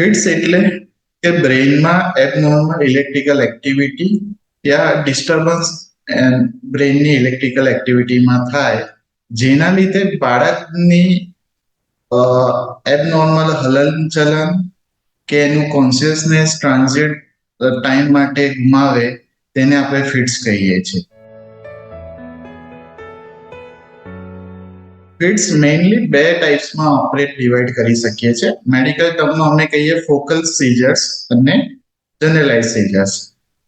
Fits એટલે કે બ્રેઇનમાં એબનોર્મલ ઇલેક્ટ્રિકલ એક્ટિવિટી યા ડિસ્ટર્બન્સ બ્રેઇનની ઇલેક્ટ્રિકલ એક્ટિવિટીમાં થાય, જેના લીધે બાળકની એબનોર્મલ હલનચલન કે એનું કોન્શિયસનેસ ટ્રાન્ઝિટ ટાઈમ માટે ગુમાવે, તેને આપણે ફિટ્સ કહીએ છીએ. ફિટ્સ મેઇનલી બે ટાઈપ્સમાં ઓપરેટ ડિવાઈડ કરી શકીએ છીએ. મેડિકલ ટર્મમાં અમે કહીએ ફોકલ સીઝર્સ અને generalise seizures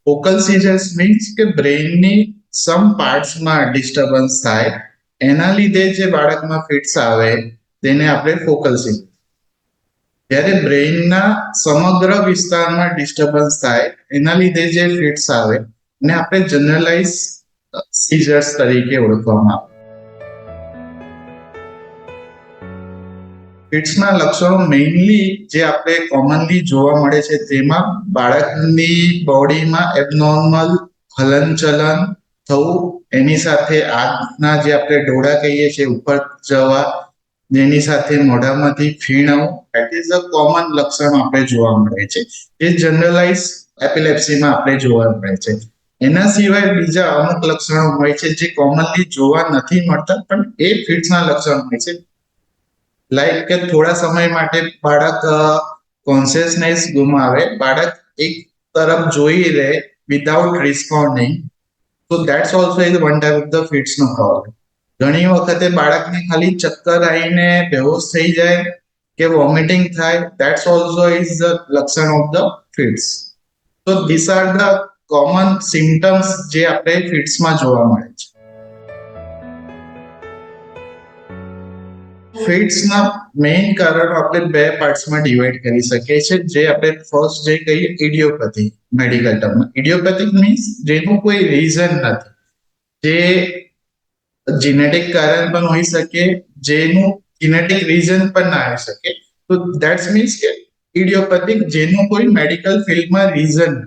focal seizures means કે બ્રેઇનની સમ પાર્ટ્સમાં ડિસ્ટર્બન્સ થાય. એના લીધે જે બાળકમાં ફિટ્સ આવે, તેને આપણે ફોકલ સીઝર જ્યારે બ્રેઇનના સમગ્ર વિસ્તારમાં ડિસ્ટર્બન્સ થાય, એના લીધે જે ફિટ્સ આવે, એને આપણે જનરલાઇઝ સીઝર્સ તરીકે ઓળખવામાં આવે. ફિટ્સના લક્ષણો મેઇનલી જે આપણે કોમનલી જોવા મળે છે તેમાં બાળકની બોડીમાં એબનોર્મલ હલનચલન થવું, એની સાથે આંખના જે આપણે ડોળા કહીએ છીએ, ઉપર જવા, જેની સાથે મોઢામાંથી ફીણવું એટ ઇઝ અ કોમન લક્ષણ આપણે જોવા મળે છે. એ જનરલાઇઝ એપિલેપ્સીમાં આપણે જોવા મળે છે. એના સિવાય બીજા અમુક લક્ષણો હોય છે જે કોમનલી જોવા નથી મળતા, પણ એ ફિટ્સના લક્ષણ હોય છે. લાઈક કે થોડા સમય માટે બાળક કોન્શિયસનેસ ગુમાવે. બાળક એક તરફ જોઈ રહે વિધાઉટ રિસ્પોન્ડિંગ તો that's also is one type of the fits no problem ઘણી વખતે બાળકને ખાલી ચક્કર આવીને બેહોશ થઈ જાય કે વોમિટિંગ થાય દેટ્સ ઓલ્સો ઇઝ ધ લક્ષણ ઓફ ધ ફિટ્સ તો these are the common symptoms જે આપણે ફિટ્સમાં જોવા મળે છે. ફિટ્સના મેઇન કારણો આપણે બે પાર્ટ્સમાં ડિવાઈડ કરી શકીએ છીએ. જે આપણે ફર્સ્ટ જે કહીએ ઇડિયોપેથી મેડિકલ ટર્મમાં ઇડિયોપેથિક મીન્સ જેનું કોઈ રીઝન નથી. જે જીનેટિક કારણ પણ હોઈ શકે, જેનું જીનેટિક રીઝન પણ ના આવી શકે. તો દેટ્સ મીન્સ કે ઇડિયોપેથિક જેનું કોઈ મેડિકલ ફિલ્ડમાં રીઝન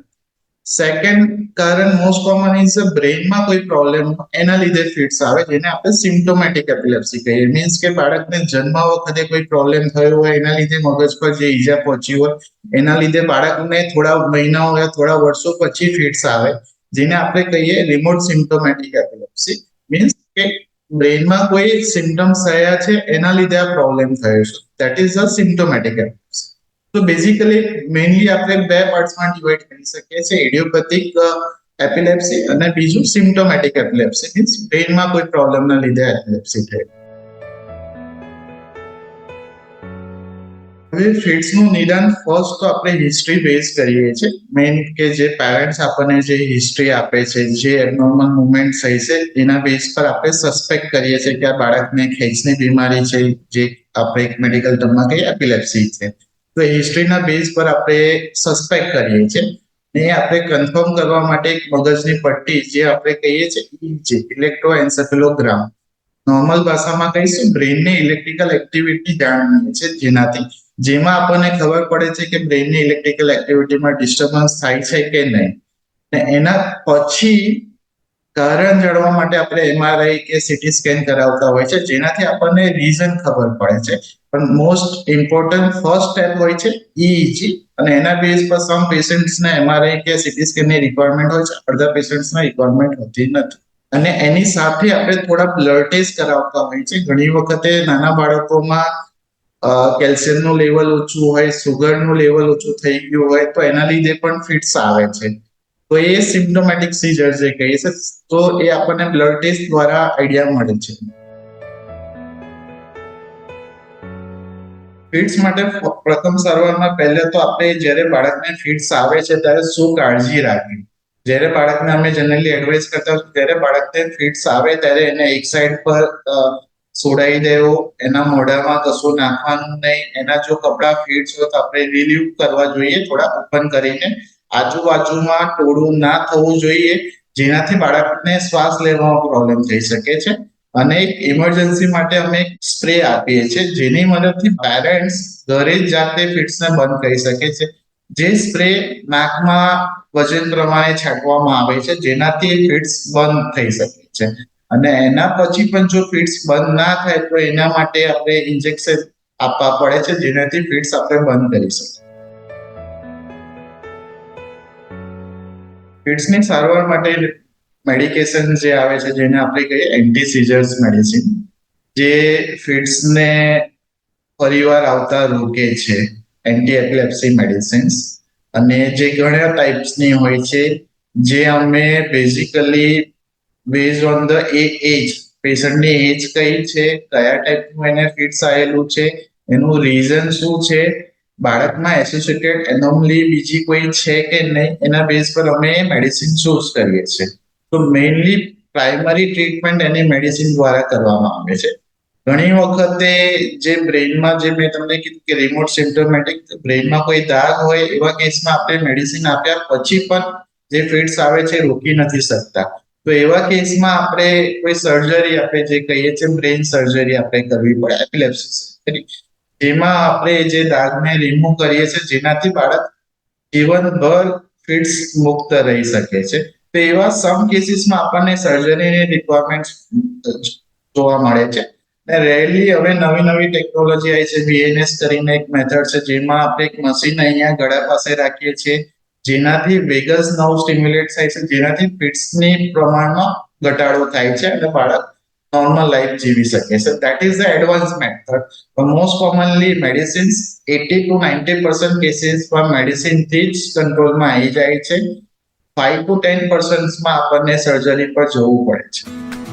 સેકન્ડ કારણ મોસ્ટ કોમન ઇઝ બ્રેઇનમાં કોઈ પ્રોબ્લેમ એના લીધે ફિટ્સ આવે, જેને આપણે સિમ્ટોમેટિક એપિલેપ્સી કહીએ. મીન્સ કે બાળકને જન્મ વખતે કોઈ પ્રોબ્લેમ થયો હોય, એના લીધે મગજ પર જે ઈજા પહોંચી હોય, એના લીધે બાળકને થોડા મહિનાઓ યા થોડા વર્ષો પછી ફિટ્સ આવે, જેને આપણે કહીએ રિમોટ સિમ્ટોમેટિક એપિલેપ્સી મીન્સ કે બ્રેઇનમાં કોઈ સિમ્ટમ્સ થયા છે, એના લીધે આ પ્રોબ્લેમ થયો છે. That is a symptomatic epilepsy તો બેઝિકલી મેઇનલી આપણે બે પાર્ટ્સમાં ડિવાઈડ કરી શકીએ છીએ. ઇડિયોપેથિક એપિલેપ્સી અને બીજું સિમ્ટોમેટિક એપિલેપ્સી મીન્સ બ્રેઇનમાં કોઈ પ્રોબ્લેમના લીધે એપિલેપ્સી થાય. હવે ફિટ્સનું નિદાન ફર્સ્ટ તો આપણે હિસ્ટ્રી બેઝ કરીએ છીએ. મેઇન કે જે પેરેન્ટ્સ આપણને જે હિસ્ટ્રી આપે છે, જે એબનોર્મલ મુવમેન્ટ થઈ છે, એના બેઝ પર આપણે સસ્પેક્ટ કરીએ છીએ કે આ બાળકને ખેંચની બીમારી છે, જે આપણે એક મેડિકલ ટર્મમાં કહીએ એપિલેપ્સી છે. તો હિસ્ટ્રીના બેઝ પર આપણે સસ્પેક્ટ કરીએ છીએ. ને આપણે કન્ફર્મ કરવા માટે એક મગજની પટ્ટી જે આપણે કહીએ છીએ ઇલેક્ટ્રો એન્સેફેલોગ્રામ નોર્મલ ભાષામાં કહીશું બ્રેઇનની ઇલેક્ટ્રિકલ એક્ટિવિટી જાણીએ છે જેનાથી. જેમાં આપણને ખબર પડે છે કે બ્રેઇનની ઇલેક્ટ્રિકલ એક્ટિવિટીમાં ડિસ્ટર્બન્સ થાય છે કે નહીં. ને એના પછી કારણ જાણવા માટે આપણે એમઆરઆઈ કે સીટી સ્કેન કરાવતા હોય છે, જેનાથી આપણને રીઝન ખબર પડે છે. પણ મોસ્ટ ઇમ્પોર્ટન્ટ ફર્સ્ટ સ્ટેપ હોય છે ઈઈજી અને એના બેઝ પર સમ પેશન્ટ્સને એમઆરઆઈ કે સીટી સ્કેનની રિક્વાયરમેન્ટ હોય છે. અડધા પેશન્ટ્સને રિક્વાયરમેન્ટ હોતી નથી. અને એની સાથે આપણે થોડા બ્લડ ટેસ્ટ કરાવતા હોય છે. ઘણી વખતે નાના બાળકોમાં કેલ્શિયમનું લેવલ ઓછું હોય સુગરનું લેવલ ઓછું થઈ ગયું હોય તો એના લીધે પણ ફિટ્સ આવે છે. તો એ સિમ્ટોમેટિક સીઝર જે કહીએ છે, તો એ આપણને બ્લડ ટેસ્ટ દ્વારા આઈડિયા મળે છે. ફિટ્સ માટે પ્રથમ સારવારમાં પહેલા તો આપણે જ્યારે બાળકને ફીડ્સ આવે છે ત્યારે શું કાળજી રાખવી? જ્યારે બાળકને અમે જનરલી એડવાઇસ કરતા જ્યારે બાળકને ફિટ્સ આવે ત્યારે એને એક સાઈડ પર સોડાઈ દેવો, એના મોઢામાં કશું નાખવાનું નહીં, એના જો કપડાં ફિટ્સ હોય તો આપણે રિલીવ કરવા જોઈએ, થોડા ઓપન કરીને. આજુબાજુમાં ટોળું ના થવું જોઈએ, જેનાથી બાળકને શ્વાસ લેવામાં પ્રોબ્લેમ થઈ શકે છે. અને એક ઇમરજન્સી માટે અમે એક સ્પ્રે આપીએ છીએ, જેની મદદથી પેરેન્ટ્સ ઘરે જાતે ફિટ્સને બંધ કરી શકે છે. જે સ્પ્રે નાકમાં વજન પ્રમાણે છાંટવામાં આવે છે, જેનાથી ફિટ્સ બંધ થઈ શકે છે. અને એના પછી પણ જો ફિટ્સ બંધ ના થાય, તો એના માટે આપણે ઇન્જેક્શન આપવા પડે છે, જેનાથી ફિટ્સ આપણે બંધ કરી શકીએ. ફિટ્સની સારવાર માટે મેડિકેશન જે આવે છે, જેને આપણે કહીએ એન્ટી સિઝર્સ મેડિસિન જે ફિટ્સને ફરીવાર આવતા રોકે છે એન્ટી એપિલેપ્સી મેડિસિન્સ અને જે ઘણા ટાઈપ્સની હોય છે, જે અમે basically base on the a age પેશન્ટની age કઈ છે, કયા ટાઈપનું એને ફિટ્સ આવેલું છે, એનું રીઝન શું છે, બાળકમાં એસોસિએટેડ એનોમલી બીજી કોઈ છે કે નહીં, એના બેઝ પર અમે મેડિસિન ચૂઝ કરીએ છીએ. તો મેઇનલી પ્રાઇમરી ટ્રીટમેન્ટ એની મેડિસિન દ્વારા કરવામાં આવે છે. ઘણી વખતે જે બ્રેઇનમાં જે મેં તમને કીધું કે રિમોટ સિમ્ટોમેટિક બ્રેઇનમાં કોઈ દાગ હોય એવા કેસમાં આપણે મેડિસિન આપ્યા પછી પણ જે ફિટ્સ આવે છે રોકી નથી શકતા. તો એવા કેસમાં આપણે કોઈ સર્જરી આપણે જે કહીએ છીએ બ્રેઇન સર્જરી આપણે કરવી પડે એપિલેપ્સી સર્જરી જેમાં આપણે જે દાગને રિમૂવ કરીએ છીએ, જેનાથી બાળક જીવનભર ફિટ્સ મુક્ત રહી શકે છે. તો એવા સમ કેસીસમાં આપણને સર્જરીની રિક્વાયરમેન્ટ જોવા મળે છે. ને રેલી હવે નવી નવી ટેકનોલોજી આવી છે. વીએનએસ કરીને એક મેથડ છે, જેમાં આપણે એક મશીન અહીંયા ગળા પાસે રાખીએ છીએ, જેનાથી વેગસ નવ સ્ટિમ્યુલેટ થાય છે, જેનાથી ફિટ્સની પ્રમાણમાં ઘટાડો થાય છે અને બાળક નોર્મલ લાઈફ જીવી શકે છે. That is the advance method most commonly medicines eighty to ninety percent કેસીસમાં મેડિસિનથી જ કંટ્રોલમાં આવી જાય છે. ફાઈવ ટુ ટેન પર્સન્ટમાં આપણને સર્જરી પર જવું પડે છે.